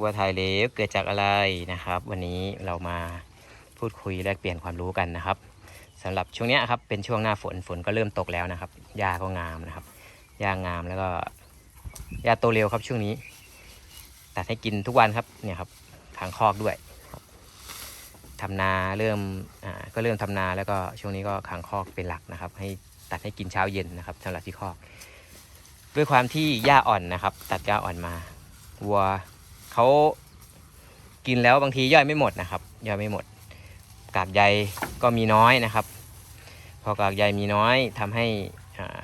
วัวถ่ายเหลวเกิดจากอะไรนะครับ วันนี้เรามาพูดคุยแลกเปลี่ยนความรู้กันนะครับสำหรับช่วงเนี้ยครับเป็นช่วงหน้าฝนฝนก็เริ่มตกแล้วนะครับหญ้าก็งามนะครับหญ้างามแล้วก็หญ้าโตเร็วครับช่วงนี้ตัดให้กินทุกวันครับเนี่ยครับทางคอกด้วยครับทำนาเริ่มอ่าก็เริ่มทำนาแล้วก็ช่วงนี้ก็ขังคอกเป็นหลักนะครับ ให้ตัดให้กินเช้าเย็นนะครับสำหรับที่คอก ด้วยความที่หญ้าอ่อนนะครับ ตัดหญ้าอ่อนมาวัว เขากินแล้วบางทีย่อยไม่หมดนะครับ ย่อยไม่หมด กากใยก็มีน้อยนะครับ พอกากใยมีน้อยทำให้อ่า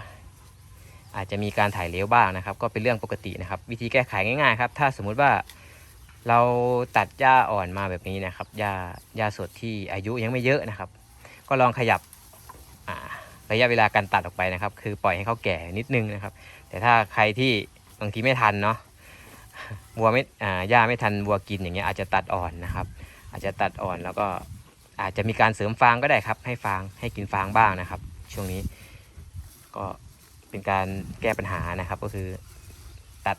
อาจจะมีการถ่ายเหลวบ้างนะครับ ก็เป็นเรื่องปกตินะครับ วิธีแก้ไขง่ายๆครับถ้าสมมุติว่าเราตัดหญ้าอ่อนมาแบบนี้นะครับหญ้าหญ้าสดที่อายุยังไม่เยอะนะครับ ก็ลองขยับระยะเวลาการตัดออกไปนะครับ คือปล่อยให้เขาแก่นิดนึงนะครับ แต่ถ้าใครที่บางทีไม่ทันเนาะ วัวไม่อ่าหญ้าไม่ทันวัวกินอย่างเงี้ยอาจจะตัดอ่อนนะครับ อาจจะตัดอ่อนแล้วก็อาจจะมีการเสริมฟางก็ได้ครับ ให้ฟางให้กินฟางบ้างนะครับ ช่วงนี้ ก็เป็นการแก้ปัญหานะครับ ก็คือ ตัด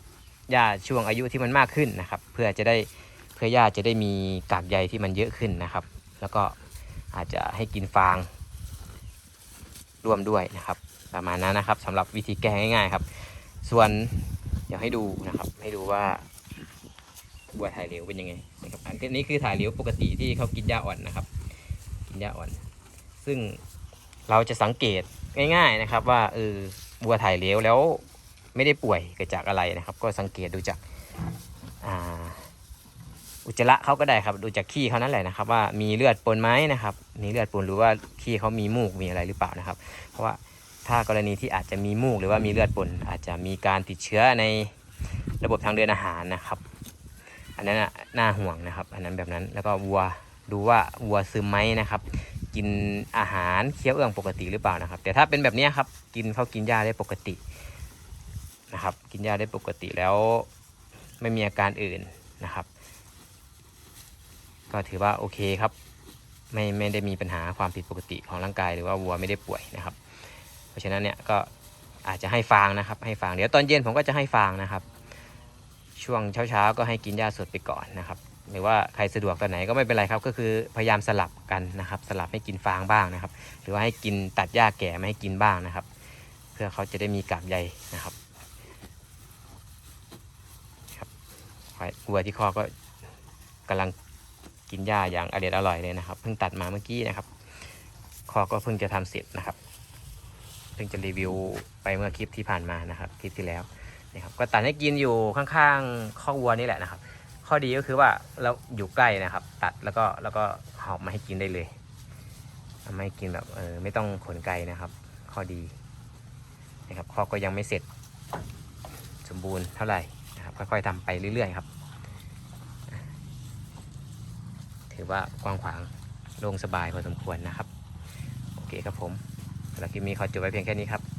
หญ้าช่วงอายุที่มันมากขึ้นนะครับ เพื่อจะได้เพื่อหญ้าจะได้มีกากใยที่มันเยอะขึ้นนะครับ แล้วก็อาจจะให้กินฟางร่วมด้วยนะครับ ประมาณนั้นนะครับสำหรับวิธีแก้ง่าย ๆ ครับ ส่วน ดี๋ยวให้ดูนะครับ ให้ดูว่าบัวถ่ายเหลวเป็นยังไงนะครับอันนี้คือถ่ายเหลวปกติที่เขากินหญ้าอ่อนนะครับ กินหญ้าอ่อน ซึ่งเราจะสังเกตง่ายๆนะครับ ว่าเออบัวถ่ายเหลวแล้วไม่ได้ป่วยเกิดจากอะไรนะครับ ก็สังเกตดูจากอ่าอุจจาระเขาก็ได้ครับ ดูจากขี้เขานั่นแหละนะครับ ว่ามีเลือดปนไหมนะครับ มีเลือดปนหรือว่าขี้เขามีมูกมีอะไรหรือเปล่านะครับ เพราะว่า ถ้ากรณีที่อาจจะมีมูกหรือว่ามีเลือดปนอาจจะมีการติดเชื้อในระบบทางเดินอาหารนะครับ อันนั้นน่ะน่าห่วงนะครับ อันนั้นแบบนั้นแล้วก็วัวดูว่าวัวซึมไหมนะครับ กินอาหารเคี้ยวเอื้องปกติหรือเปล่านะครับ แต่ถ้าเป็นแบบเนี้ยครับกินเขากินหญ้าได้ปกตินะครับ กินหญ้าได้ปกติแล้วไม่มีอาการอื่นนะครับ ก็ถือว่าโอเคครับ ไม่ไม่ได้มีปัญหาความผิดปกติของร่างกายหรือว่าวัวไม่ได้ป่วยนะครับ เพราะฉะนั้นเนี่ยก็อาจจะให้ฟางนะครับ ให้ฟางเดี๋ยวตอนเย็นผมก็จะให้ฟางนะครับ ช่วงเช้าๆก็ให้กินหญ้าสดไปก่อนนะครับหรือว่าใครสะดวกตอนไหนก็ไม่เป็นไรครับก็คือพยายามสลับกันนะครับ สลับให้กินฟางบ้างนะครับ หรือว่าให้กินตัดหญ้าแก่ไมาให้กินบ้างนะครับ เพื่อเขาจะได้มีกากใยนะครับครับวัวที่คอก็กำลังกินหญ้าอย่างอร่อยอร่อยเลยนะครับ เพิ่งตัดมาเมื่อกี้นะครับ คอก็เพิ่งจะทำเสร็จนะครับ พิ่งจะรีวิวไปเมื่อคลิปที่ผ่านมานะครับคลิปที่แล้วนะครับก็ตัดให้กินอยู่ข้างๆข้อวัวนี่แหละนะครับ ข้อดีก็คือว่าเราอยู่ใกล้นะครับ ตัดแล้วก็แล้วก็หอบมาให้กินได้เลยทำให้กินแบบเออไม่ต้องขนไกลนะครับ ข้อดีนะครับข้อก็ยังไม่เสร็จสมบูรณ์เท่าไหร่นะครับค่อยๆทำไปเรื่อยๆครับ ถือว่ากว้างขวางโล่งสบายพอสมควรนะครับ โอเคครับผม แล้วคลิปนี้ขอจบไว้เพียงแค่นี้ครับ